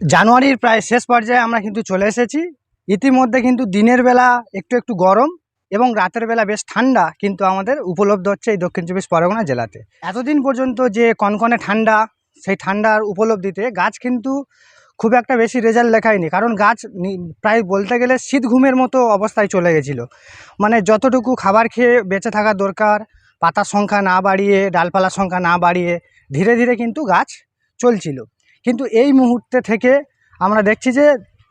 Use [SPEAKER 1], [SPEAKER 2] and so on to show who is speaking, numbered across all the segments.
[SPEAKER 1] জানুয়ারির প্রায় শেষ পর্যায়ে আমরা কিন্তু চলে এসেছি। ইতিমধ্যে কিন্তু দিনের বেলা একটু একটু গরম এবং রাতের বেলা বেশ ঠান্ডা কিন্তু আমাদের উপলব্ধ হচ্ছে এই দক্ষিণ চব্বিশ পরগনা জেলাতে। এতদিন পর্যন্ত যে কনকনে ঠান্ডা, সেই ঠান্ডার উপলব্ধিতে গাছ কিন্তু খুব একটা বেশি রেজাল্ট লেখায়নি কারণ গাছ প্রায় বলতে গেলে শীত ঘুমের মতো অবস্থায় চলে গেছিল। মানে যতটুকু খাবার খেয়ে বেঁচে থাকা দরকার, পাতার সংখ্যা না বাড়িয়ে, ডালপালার সংখ্যা না বাড়িয়ে ধীরে ধীরে কিন্তু গাছ চলছিল। কিন্তু এই মুহূর্তে থেকে আমরা দেখছি যে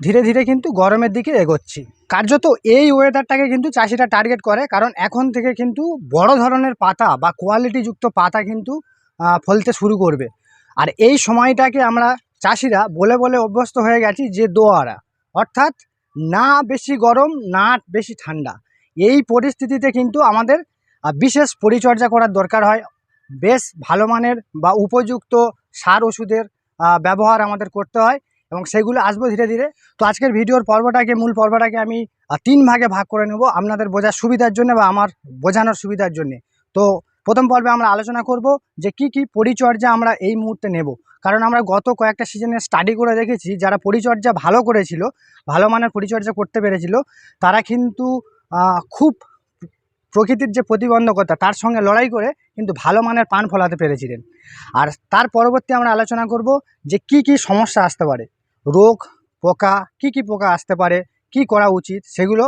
[SPEAKER 1] ধীরে ধীরে কিন্তু গরমের দিকে এগোচ্ছি। কার্যত এই ওয়েদারটাকে কিন্তু চাষিরা টার্গেট করে, কারণ এখন থেকে কিন্তু বড় ধরনের পাতা বা কোয়ালিটিযুক্ত পাতা কিন্তু ফলতে শুরু করবে। আর এই সময়টাকে আমরা চাষিরা বলে বলে অভ্যস্ত হয়ে গেছি যে দোয়ারা, অর্থাৎ না বেশি গরম, না বেশি ঠান্ডা। এই পরিস্থিতিতে কিন্তু আমাদের বিশেষ পরিচর্যা করার দরকার হয়। বেশ ভালো মানের বা উপযুক্ত সার ওষুধের ব্যবহার আমাদের করতে হয় এবং সেগুলো আসব ধীরে ধীরে। তো আজকের ভিডিওর পর্বটাকে, মূল পর্বটাকে আমি তিন ভাগে ভাগ করে নেব আপনাদের বোঝার সুবিধার জন্য বা আমার বোঝানোর সুবিধার জন্য। তো প্রথম পর্বে আমরা আলোচনা করব যে কি কি পরিচর্যা আমরা এই মুহূর্তে নেব। কারণ আমরা গত কয়েকটা সিজনে স্টাডি করে দেখেছি, যারা পরিচর্যা ভালো করেছিল, ভালো মানের পরিচর্যা করতে পেরেছিল, তারা কিন্তু খুব প্রকৃতির যে প্রতিবন্ধকতা, তার সঙ্গে লড়াই করে কিন্তু ভালো মানের পান ফলাতে পেরেছিলেন। আর তার পরবর্তী আমরা আলোচনা করব যে কি কি সমস্যা আসতে পারে। রোগ, পোকা, কি কি পোকা আসতে পারে, কি করা উচিত সেগুলো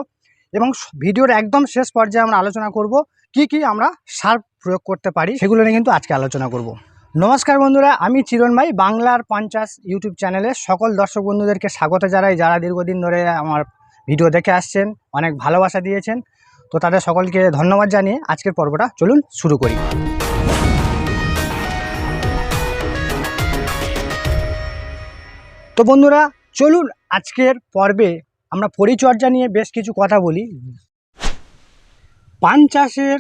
[SPEAKER 1] এবং ভিডিওর একদম শেষ পর্যায়ে আমরা আলোচনা করব কি কি আমরা সার প্রয়োগ করতে পারি সেগুলো নিয়ে কিন্তু আজকে আলোচনা করব। নমস্কার বন্ধুরা, আমি চিরণ ভাই বাংলার পঞ্চাশ ইউটিউব চ্যানেলে সকল দর্শক বন্ধুদেরকে স্বাগত জানাই যারা দীর্ঘদিন ধরে আমার ভিডিও দেখে আসছেন, অনেক ভালোবাসা দিয়েছেন। তো তাদের সকলকে ধন্যবাদ জানিয়ে আজকের পর্বটা চলুন শুরু করি। তো বন্ধুরা, চলুন আজকের পর্বে আমরা পরিচর্যা নিয়ে বেশ কিছু কথা বলি। পান চাষের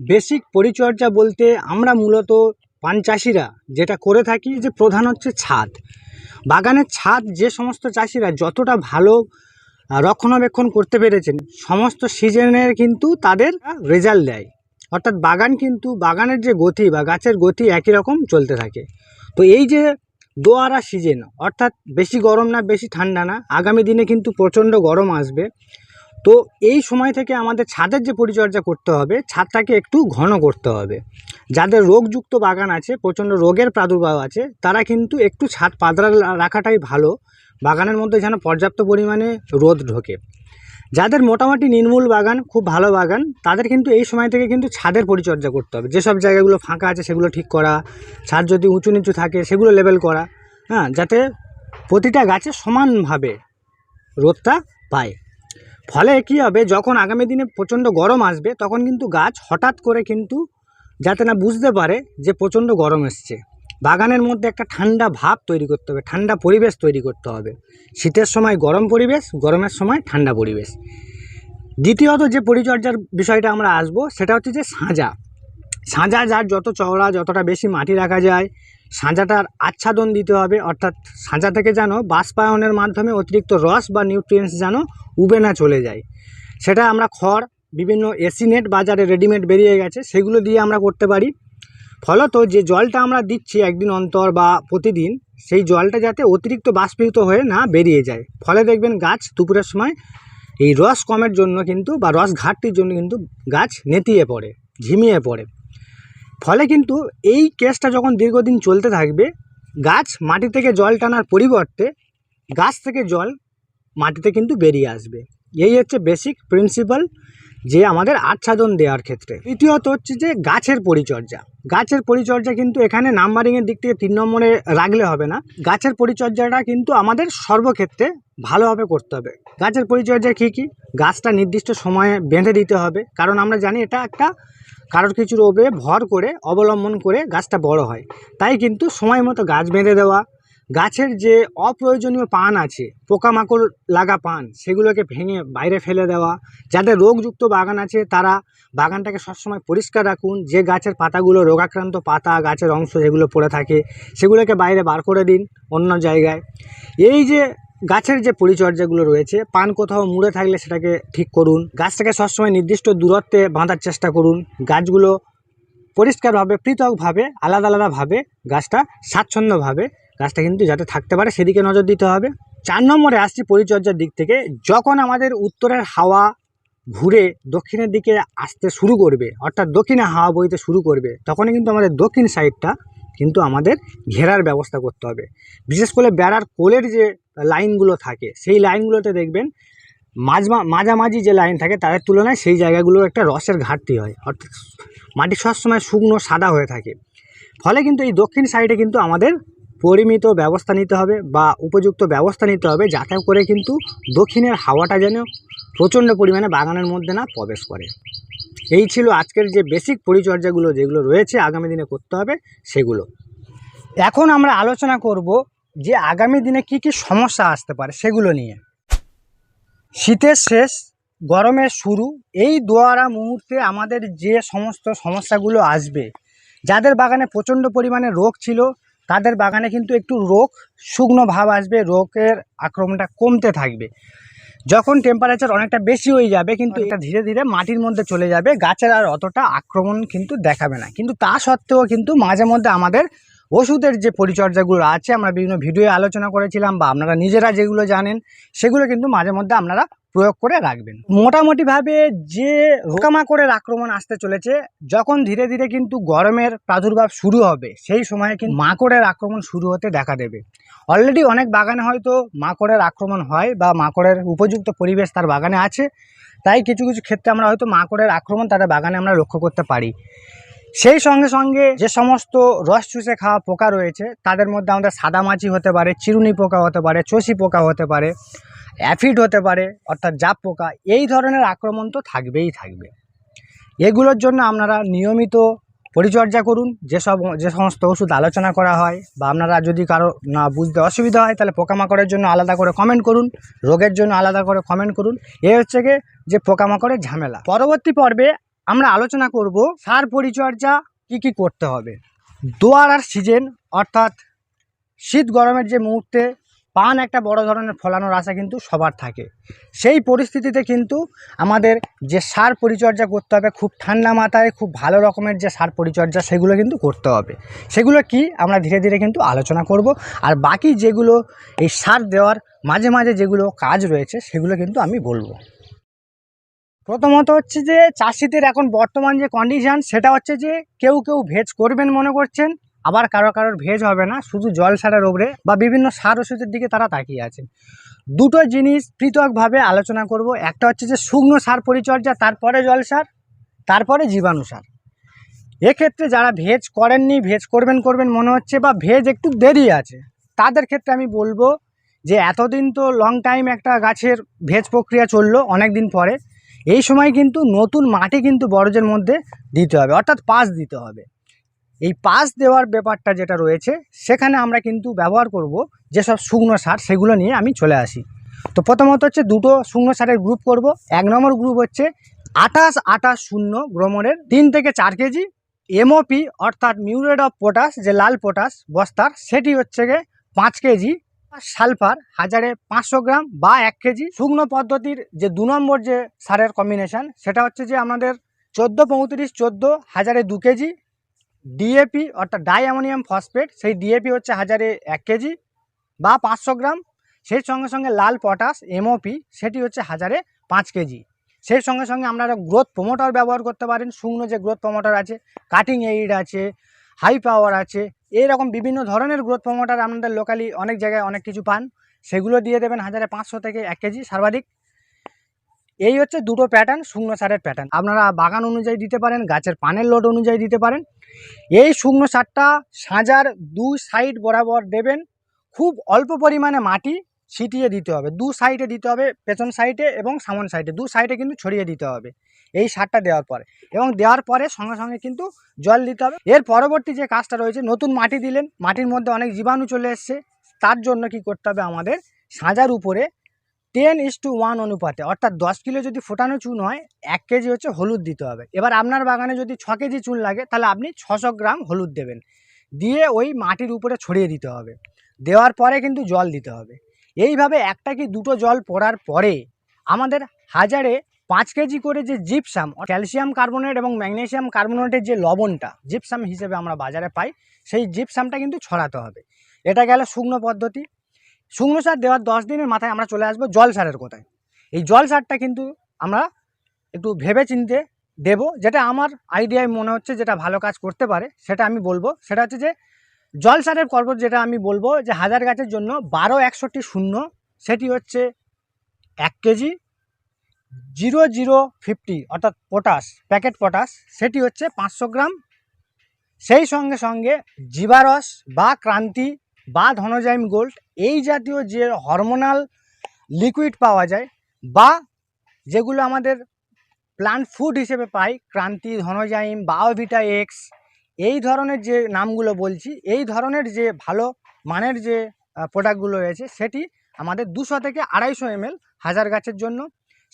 [SPEAKER 1] বেসিক পরিচর্যা বলতে আমরা মূলত পান চাষিরা যেটা করে থাকি যে প্রধান হচ্ছে ছাদ। বাগানের ছাদ যে সমস্ত চাষিরা যতটা ভালো রক্ষণাবেক্ষণ করতে পেরেছেন। সমস্ত সিজনের কিন্তু তাদের রেজাল্ট দেয়। অর্থাৎ বাগান কিন্তু বাগানের যে গতি বা গাছের গতি একই রকম চলতে থাকে। তো এই যে দোয়ারা সিজন, অর্থাৎ বেশি গরম না, বেশি ঠান্ডা না, আগামী দিনে কিন্তু প্রচণ্ড গরম আসবে। তো এই সময় থেকে আমাদের ছাদের যে পরিচর্যা করতে হবে, ছাদটাকে একটু ঘন করতে হবে। যাদের রোগযুক্ত বাগান আছে, প্রচণ্ড রোগের প্রাদুর্ভাব আছে, তারা কিন্তু একটু ছাদ পাতলা রাখাটাই ভালো। বাগানের মধ্যে যেন পর্যাপ্ত পরিমাণে রোদ ঢোকে। যাদের মোটামুটি নির্মূল বাগান, খুব ভালো বাগান, তাদের কিন্তু এই সময় থেকে কিন্তু ছাদের পরিচর্যা করতে হবে। যেসব জায়গাগুলো ফাঁকা আছে, সেগুলো ঠিক করা, ছাদ যদি উঁচু নিচু থাকে, সেগুলো লেবেল করা হ্যাঁ যাতে প্রতিটা গাছে সমানভাবে রোদটা পায়। ফলে কী হবে, যখন আগামী দিনে প্রচণ্ড গরম আসবে, তখন কিন্তু গাছ হঠাৎ করে কিন্তু যাতে না বুঝতে পারে যে প্রচণ্ড গরম এসছে। বাগানের মধ্যে একটা ঠান্ডা ভাব তৈরি করতে হবে, ঠান্ডা পরিবেশ তৈরি করতে হবে। শীতের সময় গরম পরিবেশ, গরমের সময় ঠান্ডা পরিবেশ। দ্বিতীয়ত যে পরিচর্যার বিষয়টা আমরা আসব, সেটা হচ্ছে যে সাঁজা সাঁজা যার যত চওড়া, যতটা বেশি মাটি রাখা যায় সাঁজাটার আচ্ছাদন দিতে হবে। অর্থাৎ সাঁজা থেকে যেন বাষ্পায়নের মাধ্যমে অতিরিক্ত রস বা নিউট্রিয়েন্টস যেন উবে না চলে যায়। সেটা আমরা খড় বিভিন্ন এসিনেট বাজারে রেডিমেড বেরিয়ে গেছে, সেগুলো দিয়ে আমরা করতে পারি। ফলত যে জলটা আমরা দিচ্ছি একদিন অন্তর বা প্রতিদিন, সেই জলটা যাতে অতিরিক্ত বাষ্পীভূত হয়ে না বেরিয়ে যায়। ফলে দেখবেন গাছ দুপুরের সময় এই রস কমের জন্য কিন্তু বা রস ঘাটতির জন্য কিন্তু গাছ নেতিয়ে পড়ে, ঝিমিয়ে পড়ে। ফলে কিন্তু এই কেসটা যখন দীর্ঘদিন চলতে থাকবে, গাছ মাটি থেকে জল টানার পরিবর্তে গাছ থেকে জল মাটিতে কিন্তু বেরিয়ে আসবে। এই হচ্ছে বেসিক প্রিন্সিপাল যে আমাদের আচ্ছাদন দেওয়ার ক্ষেত্রে। তৃতীয়ত হচ্ছে যে গাছের পরিচর্যা। গাছের পরিচর্যা কিন্তু এখানে নাম্বারিংয়ের দিক থেকে তিন নম্বরে রাখলে হবে না। গাছের পরিচর্যাটা কিন্তু আমাদের সর্বক্ষেত্রে ভালোভাবে করতে হবে। গাছের পরিচর্যা কী কী? গাছটা নির্দিষ্ট সময়ে বেঁধে দিতে হবে। কারণ আমরা জানি এটা একটা কারোর কিছুর ওপরে ভর করে, অবলম্বন করে গাছটা বড় হয়। তাই কিন্তু সময় মতো গাছ বেঁধে দেওয়া গাছের যে অপ্রয়োজনীয় পান আছে, পোকামাকড় লাগা পান, সেগুলোকে ভেঙে বাইরে ফেলে দেওয়া, যাদের রোগযুক্ত বাগান আছে, তারা বাগানটাকে সবসময় পরিষ্কার রাখুন। যে গাছের পাতাগুলো রোগাক্রান্ত পাতা, গাছের অংশ যেগুলো পড়ে থাকে, সেগুলোকে বাইরে বার করে দিন অন্য জায়গায়। এই যে গাছের যে পরিচর্যাগুলো রয়েছে, পান কোথাও মুড়ে থাকলে সেটাকে ঠিক করুন। গাছটাকে সবসময় নির্দিষ্ট দূরত্বে বাঁধার চেষ্টা করুন। গাছগুলো পরিষ্কারভাবে, পৃথকভাবে, আলাদা আলাদাভাবে, গাছটা স্বাচ্ছন্দ্যভাবে গাছটা কিন্তু যাতে থাকতে পারে, সেদিকে নজর দিতে হবে। চার নম্বরে আসছি পরিচর্যার দিক থেকে। যখন আমাদের উত্তরের হাওয়া ঘুরে দক্ষিণের দিকে আসতে শুরু করবে, অর্থাৎ দক্ষিণে হাওয়া বইতে শুরু করবে, তখনই কিন্তু আমাদের দক্ষিণ সাইডটা কিন্তু আমাদের ঘেরার ব্যবস্থা করতে হবে। বিশেষ করে বেড়ার কোলের যে লাইনগুলো থাকে, সেই লাইনগুলোতে দেখবেন মাঝমা মাঝামাঝি যে লাইন থাকে, তাদের তুলনায় সেই জায়গাগুলো একটা রসের ঘাটতি হয়, অর্থাৎ মাটি সবসময় শুকনো, সাদা হয়ে থাকে। ফলে কিন্তু এই দক্ষিণ সাইডে কিন্তু আমাদের পরিমিত ব্যবস্থা নিতে হবে বা উপযুক্ত ব্যবস্থা নিতে হবে যাতে করে কিন্তু দক্ষিণের হাওয়াটা যেন প্রচণ্ড পরিমাণে বাগানের মধ্যে না প্রবেশ করে। এই ছিল আজকের যে বেসিক পরিচর্যাগুলো যেগুলো রয়েছে আগামী দিনে করতে হবে সেগুলো। এখন আমরা আলোচনা করব যে আগামী দিনে কি কি সমস্যা আসতে পারে সেগুলো নিয়ে। শীতের শেষ, গরমের শুরু, এই দোয়ারা মুহূর্তে আমাদের যে সমস্ত সমস্যাগুলো আসবে, যাদের বাগানে প্রচণ্ড পরিমাণে রোগ ছিল তাদের বাগানে কিন্তু একটু রোগ, শুকনো ভাব আসবে, রোগের আক্রমণটা কমতে থাকবে। যখন টেম্পারেচার অনেকটা বেশি হয়ে যাবে, কিন্তু এটা ধীরে ধীরে মাটির মধ্যে চলে যাবে, গাছের আর অতটা আক্রমণ কিন্তু দেখাবে না। কিন্তু তা সত্ত্বেও কিন্তু মাঝে মধ্যে আমাদের ওষুধের যে পরিচর্যাগুলো আছে, আমরা বিভিন্ন ভিডিও আলোচনা করেছিলাম বা আপনারা নিজেরা যেগুলো জানেন, সেগুলো কিন্তু মাঝে মধ্যে আপনারা প্রয়োগ করে রাখবেন। মোটামুটিভাবে যে পোকামাকড়ের আক্রমণ আসতে চলেছে, যখন ধীরে ধীরে কিন্তু গরমের প্রাদুর্ভাব শুরু হবে, সেই সময়ে কিন্তু মাকড়ের আক্রমণ শুরু হতে দেখা দেবে। অলরেডি অনেক বাগানে হয়তো মাকড়ের আক্রমণ হয় বা মাকড়ের উপযুক্ত পরিবেশ তার বাগানে আছে, তাই কিছু কিছু ক্ষেত্রে আমরা হয়তো মাকড়ের আক্রমণ তাদের বাগানে আমরা লক্ষ্য করতে পারি। সেই সঙ্গে সঙ্গে যে সমস্ত রস চুষে খাওয়া পোকা রয়েছে, তাদের মধ্যে আমাদের সাদামাছি হতে পারে, চিরুনি পোকা হতে পারে, চষি পোকা হতে পারে, অ্যাফিড হতে পারে, অর্থাৎ জাপ পোকা, এই ধরনের আক্রমণ তো থাকবেই থাকবে। এগুলোর জন্য আপনারা নিয়মিত পরিচর্যা করুন যেসব যে সমস্ত ওষুধ আলোচনা করা হয়, বা আপনারা যদি কারও না বুঝতে অসুবিধা হয়, তাহলে পোকামাকড়ের জন্য আলাদা করে কমেন্ট করুন, রোগের জন্য আলাদা করে কমেন্ট করুন। এ হচ্ছে গিয়ে যে পোকামাকড়ের ঝামেলা। পরবর্তী পর্বে আমরা আলোচনা করব সার পরিচর্যা কি কি করতে হবে। দোয়ারার সিজন, অর্থাৎ শীত গরমের যে মুহূর্তে পান একটা বড় ধরনের ফলানোর আশা কিন্তু সবার থাকে। সেই পরিস্থিতিতে কিন্তু আমাদের যে সার পরিচর্যা করতে হবে, খুব ঠান্ডা মাথায় খুব ভালো রকমের যে সার পরিচর্যা সেগুলো কিন্তু করতে হবে। সেগুলো কি? আমরা ধীরে ধীরে কিন্তু আলোচনা করব। আর বাকি যেগুলো এই সার দেওয়ার মাঝে মাঝে যেগুলো কাজ রয়েছে সেগুলো কিন্তু আমি বলব। প্রথমত হচ্ছে যে চাষিদের এখন বর্তমান যে কন্ডিশন সেটা হচ্ছে যে কেউ কেউ ভেজ করবেন মনে করছেন, আবার কারও কারোর ভেজ হবে না, শুধু জল সারের ওপরে বা বিভিন্ন সার ওষুধের দিকে তারা তাকিয়ে আছেন। দুটো জিনিস পৃথকভাবে আলোচনা করব। একটা হচ্ছে যে শুকনো সার পরিচর্যা, তারপরে জল সার, তারপরে জীবাণু সার। এক্ষেত্রে যারা ভেজ করেননি ভেজ করবেন করবেন মনে হচ্ছে বা ভেজ একটু দেরি আছে, তাদের ক্ষেত্রে আমি বলব যে এতদিন তো লং টাইম একটা গাছের ভেজ প্রক্রিয়া চলল অনেক দিন পরে। এই সময় কিন্তু নতুন মাটি কিন্তু বরজের মধ্যে দিতে হবে, অর্থাৎ পাস দিতে হবে। এই পাস দেওয়ার ব্যাপারটা যেটা রয়েছে, সেখানে আমরা কিন্তু ব্যবহার করব যেসব শুকনো সার, সেগুলো নিয়ে আমি চলে আসি। তো প্রথমত হচ্ছে দুটো শুকনো সারের গ্রুপ করব। এক নম্বর গ্রুপ হচ্ছে আঠাশ আঠাশ শূন্য গ্রোমরের তিন থেকে চার কেজি এমওপি অর্থাৎ মিউরেট অফ পটাশ, যে লাল পটাশ বস্তার, সেটি হচ্ছে গিয়ে পাঁচ কেজি সালফার হাজারে পাঁচশো গ্রাম বা এক কেজি শুকনো পদ্ধতির যে দু নম্বর যে সারের কম্বিনেশন সেটা হচ্ছে যে আমাদের চোদ্দ পঁয়ত্রিশ চোদ্দ হাজারে দু কেজি ডিএপি অর্থাৎ ডাই অ্যামোনিয়াম ফসফেট সেই ডিএপি হচ্ছে হাজারে এক কেজি বা পাঁচশো গ্রাম। সেই সঙ্গে সঙ্গে লাল পটাশ এমওপি সেটি হচ্ছে হাজারে পাঁচ কেজি। সেই সঙ্গে সঙ্গে আপনারা গ্রোথ প্রমোটার ব্যবহার করতে পারেন। শুকনো যে গ্রোথ প্রমোটার আছে কাটিং এইড আছে হাই পাওয়ার আছে এইরকম বিভিন্ন ধরনের গ্রোথ প্রমোটার আপনাদের লোকালি অনেক জায়গায় অনেক কিছু পান। সেগুলো দিয়ে দেবেন হাজারে পাঁচশো থেকে এক কেজি সর্বাধিক। এই হচ্ছে দুটো প্যাটার্ন শুকনো সারের প্যাটার্ন আপনারা বাগান অনুযায়ী দিতে পারেন, গাছের পানের লোড অনুযায়ী দিতে পারেন। এই শুকনো সারটা সাজার দুই সাইড বরাবর দেবেন। খুব অল্প পরিমাণে মাটি ছিটিয়ে দিতে হবে। দু সাইডে দিতে হবে, পেছন সাইডে এবং সামন সাইডে দু সাইডে কিন্তু ছড়িয়ে দিতে হবে এই সারটা দেওয়ার পরে। এবং দেওয়ার পরে সঙ্গে সঙ্গে কিন্তু জল দিতে হবে। এর পরবর্তী যে কাজটা রয়েছে, নতুন মাটি দিলেন। মাটির মধ্যে অনেক জীবাণু চলে এসছে। তার জন্য কি করতে হবে আমাদের? সাজার উপরে টেন ইস টু ওয়ান অনুপাতে, অর্থাৎ দশ কিলো যদি ফোটানো চুন হয়, এক কেজি হচ্ছে হলুদ দিতে হবে। এবার আপনার বাগানে যদি ছ কেজি চুন লাগে, তাহলে আপনি ছশো গ্রাম হলুদ দেবেন। দিয়ে ওই মাটির উপরে ছড়িয়ে দিতে হবে। দেওয়ার পরে কিন্তু জল দিতে হবে। এইভাবে একটা কি দুটো জল পড়ার পরে আমাদের হাজারে পাঁচ কেজি করে যে জিপসাম ক্যালসিয়াম কার্বোনেট এবং ম্যাগনেশিয়াম কার্বোনেটের যে লবণটা জিপসাম হিসেবে আমরা বাজারে পাই, সেই জিপসামটা কিন্তু ছড়াতে হবে। এটা গেল শুকনো পদ্ধতি। শুকনো সার দেওয়ার দশ দিনের মাথায় আমরা চলে আসব জল সারের কোথায়। এই জল সারটা কিন্তু আমরা একটু ভেবে চিনতে দেবো। যেটা আমার আইডিয়ায় মনে হচ্ছে যেটা ভালো কাজ করতে পারে, সেটা আমি বলব। সেটা হচ্ছে যে জল সারের পর্বত যেটা আমি বলব, যে হাজার গাছের জন্য বারো একষট্টি শূন্য, সেটি হচ্ছে এক কেজি। জিরো জিরো ফিফটি, অর্থাৎ পটাশ, প্যাকেট পটাশ, সেটি হচ্ছে পাঁচশো গ্রাম। সেই সঙ্গে সঙ্গে জিবারস বা ক্রান্তি বা ধনজাইম গোল্ড, এই জাতীয় যে হরমোনাল লিকুইড পাওয়া যায়, বা যেগুলো আমাদের প্লান্ট ফুড হিসেবে পাই, ক্রান্তি, ধনজাইম, বায়োভিটা এক্স এই ধরনের যে নামগুলো বলছি, এই ধরনের যে ভালো মানের যে প্রোডাক্টগুলো রয়েছে, সেটি আমাদের দুশো থেকে আড়াইশো এমএল হাজার গাছের জন্য।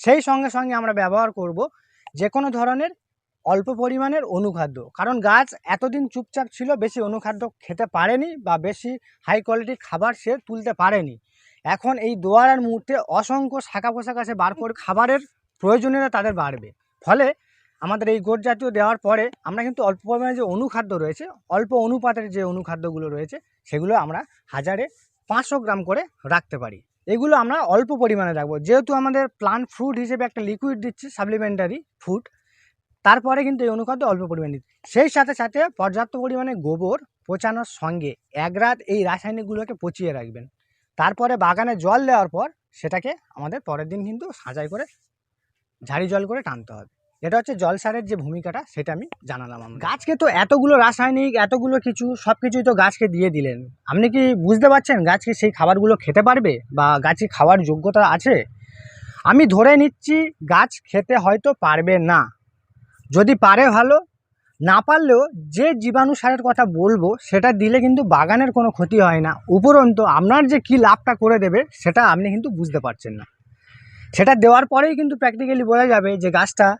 [SPEAKER 1] সেই সঙ্গে সঙ্গে আমরা ব্যবহার করব যে কোনো ধরনের অল্প পরিমাণের অনুখাদ্য। কারণ গাছ এতদিন চুপচাপ ছিল, বেশি অনুখাদ্য খেতে পারেনি বা বেশি হাই কোয়ালিটির খাবার সে তুলতে পারেনি। এখন এই দোয়ারার মুহূর্তে অসংখ্য শাখা পোশাক আছে বার করে খাবারের প্রয়োজনীয়তা তাদের বাড়বে। ফলে আমাদের এই গোট জাতীয় দেওয়ার পরে আমরা কিন্তু অল্প পরিমাণে যে অনুখাদ্য রয়েছে, অল্প অনুপাতের যে অনুখাদ্যগুলো রয়েছে, সেগুলো আমরা হাজারে পাঁচশো গ্রাম করে রাখতে পারি। এগুলো আমরা অল্প পরিমাণে রাখব। যেহেতু আমাদের প্লান্ট ফ্রুট হিসেবে একটা লিকুইড দিচ্ছি সাপ্লিমেন্টারি ফুড তারপরে কিন্তু এই অনুখাদ্য অল্প পরিমাণে দিচ্ছি। সেই সাথে সাথে পর্যাপ্ত পরিমাণে গোবর পচানোর সঙ্গে এক রাত এই রাসায়নিকগুলোকে পচিয়ে রাখবেন। তারপরে বাগানে জল দেওয়ার পর সেটাকে আমাদের পরের দিন কিন্তু সাজাই করে ঝাড়ি জল করে টানতে হবে। এটা হচ্ছে জল সারের যে ভূমিকাটা, সেটা আমি জানালাম আমরা। গাছকে তো এতগুলো রাসায়নিক, এতগুলো কিছু সব কিছুই তো গাছকে দিয়ে দিলেন। আপনি কি বুঝতে পারছেন গাছ কি সেই খাবারগুলো খেতে পারবে? বা গাছে খাওয়ার যোগ্যতা আছে? আমি ধরে নিচ্ছি গাছ খেতে হয়তো পারবে না। যদি পারে ভালো, না পারলেও যে জীবাণু সারের কথা বলব, সেটা দিলে কিন্তু বাগানের কোনো ক্ষতি হয় না। উপরন্তু আপনার যে কী লাভটা করে দেবে, সেটা আপনি কিন্তু বুঝতে পারছেন না। সেটা দেওয়ার পরেই কিন্তু প্র্যাকটিক্যালি বোঝা যাবে যে গাছটা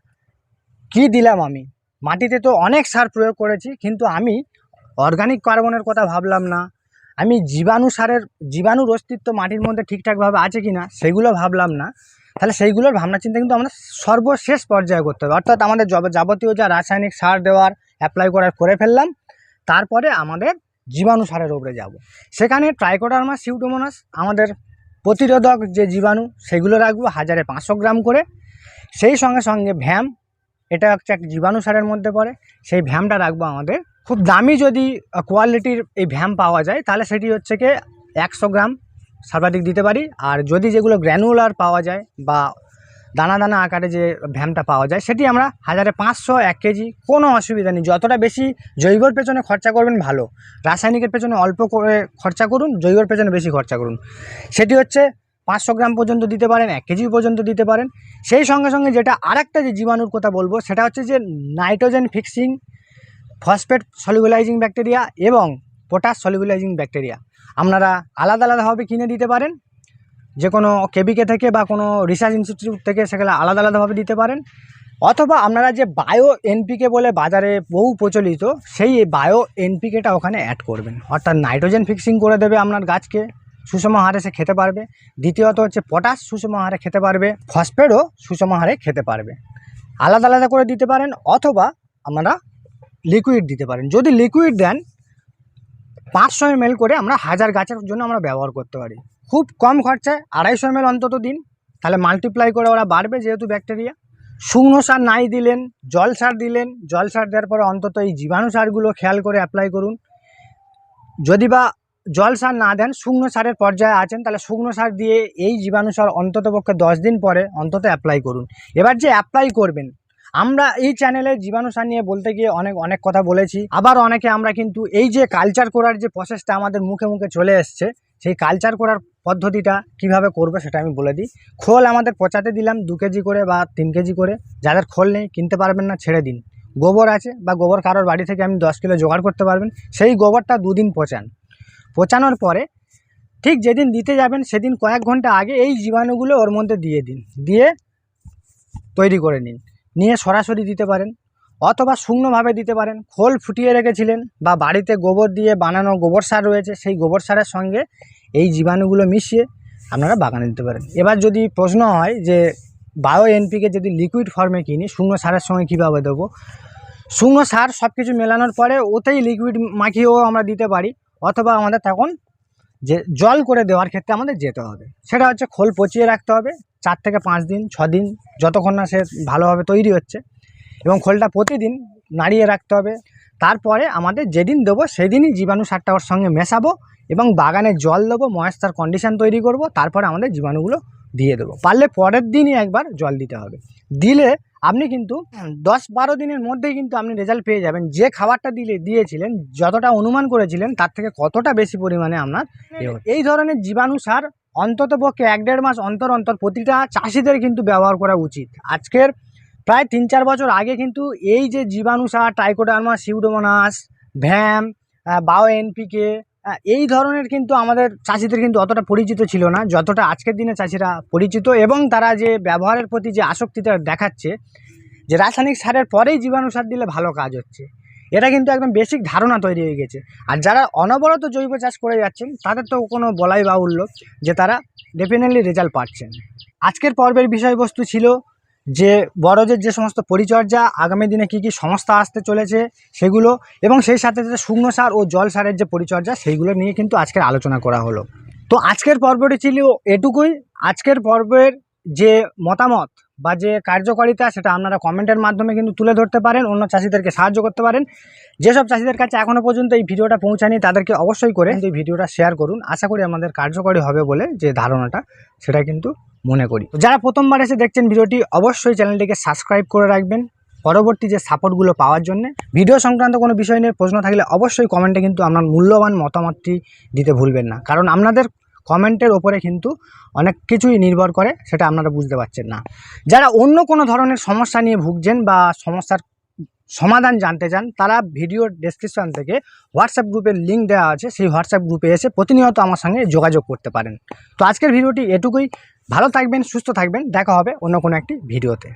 [SPEAKER 1] কি দিলাম আমি? মাটিতে তো অনেক সার প্রয়োগ করেছি, কিন্তু আমি অর্গানিক কার্বনের কথা ভাবলাম না। আমি জীবাণু সারের, জীবাণুর অস্তিত্ব মাটির মধ্যে ঠিকঠাকভাবে আছে কি না সেগুলো ভাবলাম না। তাহলে সেইগুলোর ভাবনা চিন্তা কিন্তু আমরা সর্বশেষ পর্যায়ে করতে হবে। অর্থাৎ আমাদের যাবতীয় যা রাসায়নিক সার দেওয়ার অ্যাপ্লাই করার করে ফেললাম, তারপরে আমাদের জীবাণু সারের উপরে যাব। সেখানে ট্রাইকোডার্মা সিউটোমোনাস আমাদের প্রতিরোধক যে জীবাণু, সেগুলো রাখব হাজারে পাঁচশো গ্রাম করে। সেই সঙ্গে সঙ্গে ভ্যাম এটা হচ্ছে এক জীবাণু সারের মধ্যে পড়ে। সেই ভ্যামটা রাখব আমাদের। খুব দামি যদি কোয়ালিটির এই ভ্যাম পাওয়া যায়, তাহলে সেটি হচ্ছে কি, একশো গ্রাম সর্বাধিক দিতে পারি। আর যদি যেগুলো গ্র্যানুলার পাওয়া যায় বা দানা দানা আকারে যে ভ্যামটা পাওয়া যায়, সেটি আমরা হাজারে পাঁচশো এক কেজি, কোনো অসুবিধা নেই। যতটা বেশি জৈবর পেছনে খরচা করবেন, ভালো। রাসায়নিকের পেছনে অল্প করে খরচা করুন, জৈবর পেছনে বেশি খরচা করুন। সেটি হচ্ছে পাঁচশো গ্রাম পর্যন্ত দিতে পারেন, এক কেজি পর্যন্ত দিতে পারেন। সেই সঙ্গে সঙ্গে যেটা আরেকটা যে জীবাণুর কথা বলব, সেটা হচ্ছে যে nitrogen fixing phosphate solubilizing bacteria এবং পটাশ সলিগুলাইজিং ব্যাকটেরিয়া। আপনারা আলাদা আলাদাভাবে কিনে দিতে পারেন, যে কোনো কেবিকে থেকে বা কোনো রিসার্চ ইনস্টিটিউট থেকে সেগুলো আলাদা আলাদাভাবে দিতে পারেন। অথবা আপনারা যে বায়ো এনপিকে বলে বাজারে বহু প্রচলিত, সেই বায়ো এনপিকেটা ওখানে অ্যাড করবেন। অর্থাৎ নাইট্রোজেন ফিক্সিং করে দেবে আপনার গাছকে। সুষম হারে সে খেতে পারবে। দ্বিতীয়ত হচ্ছে পটাশ সুষম হারে খেতে পারবে, ফসফেটও সুষম হারে খেতে পারবে। আলাদা আলাদা করে দিতে পারেন অথবা আমরা লিকুইড দিতে পারেন। যদি লিকুইড দেন, পাঁচশো এম করে আমরা হাজার গাছের জন্য আমরা ব্যবহার করতে পারি। খুব কম খরচায় আড়াইশো এম অন্তত দিন। তাহলে মাল্টিপ্লাই করে ওরা বাড়বে যেহেতু ব্যাকটেরিয়া শুকনো সার নাই দিলেন, জল সার দিলেন, জল সার দেওয়ার পরে অন্তত এই জীবাণু সারগুলো খেয়াল করে অ্যাপ্লাই করুন। যদি বা জল সার না দেন, শুকনো সারের পর্যায়ে আছেন, তাহলে শুকনো সার দিয়ে এই জীবাণু সার অন্তত পক্ষে দশ দিন পরে অন্তত অ্যাপ্লাই করুন। এবার যে অ্যাপ্লাই করবেন, আমরা এই চ্যানেলে জীবাণু সার নিয়ে বলতে গিয়ে অনেক অনেক কথা বলেছি। আবার অনেকে আমরা কিন্তু এই যে কালচার করার যে প্রসেসটা আমাদের মুখে মুখে চলে এসছে, সেই কালচার করার পদ্ধতিটা কীভাবে করবে সেটা আমি বলে দিই। খোল আমাদের পচাতে দিলাম দু কেজি করে বা তিন কেজি করে, যাদের খোল নেই কিনতে পারবেন না, ছেড়ে দিন। গোবর আছে বা গোবর কারোর বাড়ি থেকে আমি দশ কিলো জোগাড় করতে পারবেন, সেই গোবরটা দুদিন পচান। পচানোর পরে ঠিক যেদিন দিতে যাবেন সেদিন কয়েক ঘণ্টা আগে এই জীবাণুগুলো ওর মধ্যে দিয়ে দিন। দিয়ে তৈরি করে নিন। নিয়ে সরাসরি দিতে পারেন অথবা শুকনোভাবে দিতে পারেন। খোল ফুটিয়ে রেখেছিলেন বা বাড়িতে গোবর দিয়ে বানানো গোবর সার রয়েছে, সেই গোবর সারের সঙ্গে এই জীবাণুগুলো মিশিয়ে আপনারা বাগানে দিতে পারেন। এবার যদি প্রশ্ন হয় যে বায়ো এনপিকে যদি লিকুইড ফর্মে কিনি, শুকনো সারের সঙ্গে কীভাবে দেবো? শুকনো সার সব কিছু মেলানোর পরে ওতেই লিকুইড মাখিয়েও আমরা দিতে পারি। অথবা আমাদের তখন যে জল করে দেওয়ার ক্ষেত্রে আমাদের যেতে হবে। সেটা হচ্ছে খোল পচিয়ে রাখতে হবে। চার থেকে পাঁচ দিন, ছ দিন যতক্ষণ না সে ভালোভাবে তৈরি হচ্ছে। এবং খোলটা প্রতিদিন নাড়িয়ে রাখতে হবে। তারপরে আমাদের যেদিন দেবো সেদিনই জীবাণু সারটা ওর সঙ্গে মেশাবো এবং বাগানে জল দেবো ময়েস্টার কন্ডিশন তৈরি করব, তারপরে আমাদের জীবাণুগুলো দিয়ে দেবো। পারলে পরের দিনই একবার জল দিতে হবে। দিলে আপনি কিন্তু দশ বারো দিনের মধ্যেই কিন্তু আপনি রেজাল্ট পেয়ে যাবেন। যে খাবারটা দিলে দিয়েছিলেন যতটা অনুমান করেছিলেন তার থেকে কতটা বেশি পরিমাণে আপনার এই ধরনের জীবাণু সার অন্তত পক্ষে এক দেড় মাস অন্তর অন্তর প্রতিটা চাষিদের কিন্তু ব্যবহার করা উচিত। আজকের প্রায় তিন চার বছর আগে কিন্তু এই যে জীবাণু সার টাইকোডার্মা সিউডোমোনাস ভ্যাম বাও এনপিকে এই ধরনের কিন্তু আমাদের চাষিদের কিন্তু অতটা পরিচিত ছিল না, যতটা আজকের দিনে চাষিরা পরিচিত এবং তারা যে ব্যবহারের প্রতি যে আসক্তিটা দেখাচ্ছে, যে রাসায়নিক সারের পরেই জীবাণু সার দিলে ভালো কাজ হচ্ছে। এটা কিন্তু একদম বেসিক ধারণা তৈরি হয়ে গেছে। আর যারা অনবরত জৈব চাষ করে যাচ্ছেন, তাদের তো কোনো বলাই বাহুল্য যে তারা ডেফিনেটলি রেজাল্ট পাচ্ছেন। আজকের পর্বের বিষয়বস্তু ছিল যে বড়দের যে সমস্ত পরিচর্যা আগামী দিনে কি কি সংস্থা আসতে চলেছে সেগুলো এবং সেই সাথে সাথে শুকনো সার ও জল সারের যে পরিচর্যা সেইগুলো নিয়ে কিন্তু আজকের আলোচনা করা হলো। তো আজকের পর্বটি ছিল এটুকুই। আজকের পর্বের যে মতামত বা যে কার্যকারিতা সেটা আপনারা কমেন্টের মাধ্যমে কিন্তু তুলে ধরতে পারেন, অন্য চাষিদেরকে সাহায্য করতে পারেন। যেসব চাষিদের কাছে এখনও পর্যন্ত এই ভিডিওটা পৌঁছায়নি তাদেরকে অবশ্যই করে এই ভিডিওটা শেয়ার করুন। আশা করি আমাদের কার্যকরী হবে বলে যে ধারণাটা, সেটা কিন্তু মনে করি। যারা প্রথমবার এসে দেখছেন ভিডিওটি, অবশ্যই চ্যানেলটিকে সাবস্ক্রাইব করে রাখবেন। পরবর্তী যে সাপোর্টগুলো পাওয়ার জন্য, ভিডিও সংক্রান্ত কোনো বিষয় নিয়ে প্রশ্ন থাকলে অবশ্যই কমেন্টে কিন্তু আপনার মূল্যবান মতামতটি দিতে ভুলবেন না। কারণ আপনাদের কমেন্টের ওপরে কিন্তু অনেক কিছুই নির্ভর করে, সেটা আপনারা বুঝতে পারছেন না। যারা অন্য কোনো ধরনের সমস্যা নিয়ে ভুগছেন বা সমস্যার সমাধান জানতে চান, তারা ভিডিও ডেসক্রিপশন থেকে হোয়াটসঅ্যাপ গ্রুপের লিঙ্ক দেওয়া আছে, সেই হোয়াটসঅ্যাপ গ্রুপে এসে প্রতিনিয়ত আমার সঙ্গে যোগাযোগ করতে পারেন। তো আজকের ভিডিওটি এটুকুই। ভালো থাকবেন, সুস্থ থাকবেন। দেখা হবে অন্য কোনো একটি ভিডিওতে।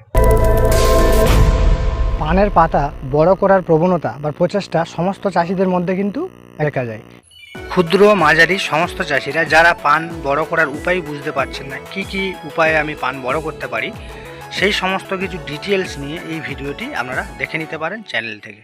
[SPEAKER 1] পানের পাতা বড় করার প্রবণতা বা প্রচেষ্টা সমস্ত চাষিদের মধ্যে কিন্তু দেখা যায়। ক্ষুদ্র মাঝারি সমস্ত চাষিরা যারা পান বড় করার উপায় বুঝতে পারছেন না, কি কি উপায়ে আমি পান বড় করতে পারি, সেই সমস্ত কিছু ডিটেলস নিয়ে এই ভিডিওটি আপনারা দেখে নিতে পারেন চ্যানেল থেকে।